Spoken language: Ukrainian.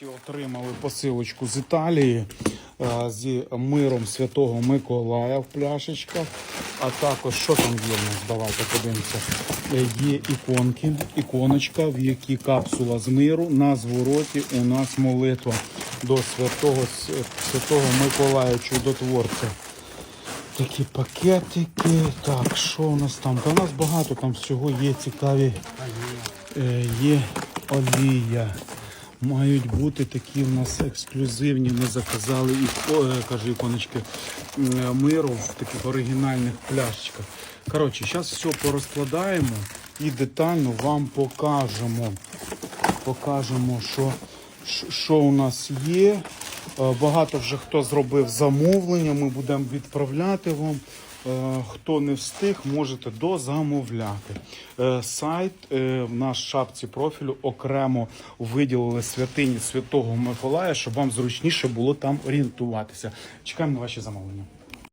Нарешті отримали посилочку з Італії е, зі миром Святого Миколая в пляшечках. А також що там є в нас? Давайте подивимося. Е, Є іконки, іконочка, в якій капсула з миру. На звороті у нас молитва до святого, святого Миколая Чудотворця. Такі пакетики. Так, що у нас там? Та у нас багато там всього є цікаві. Е, є олія. Мають бути такі в нас ексклюзивні. Ми заказали і кажу, іконочки миру в таких оригінальних пляшечках. Коротше, зараз все порозкладаємо і детально вам покажемо. Покажемо, що, що- що у нас є. Е, Багато вже хто зробив замовлення, ми будемо відправляти вам. Е, Хто не встиг, можете дозамовляти. Е, Сайт е, в наш шапці профілю окремо виділили святині Святого Миколая, щоб вам зручніше було там орієнтуватися. Чекаємо на ваші замовлення.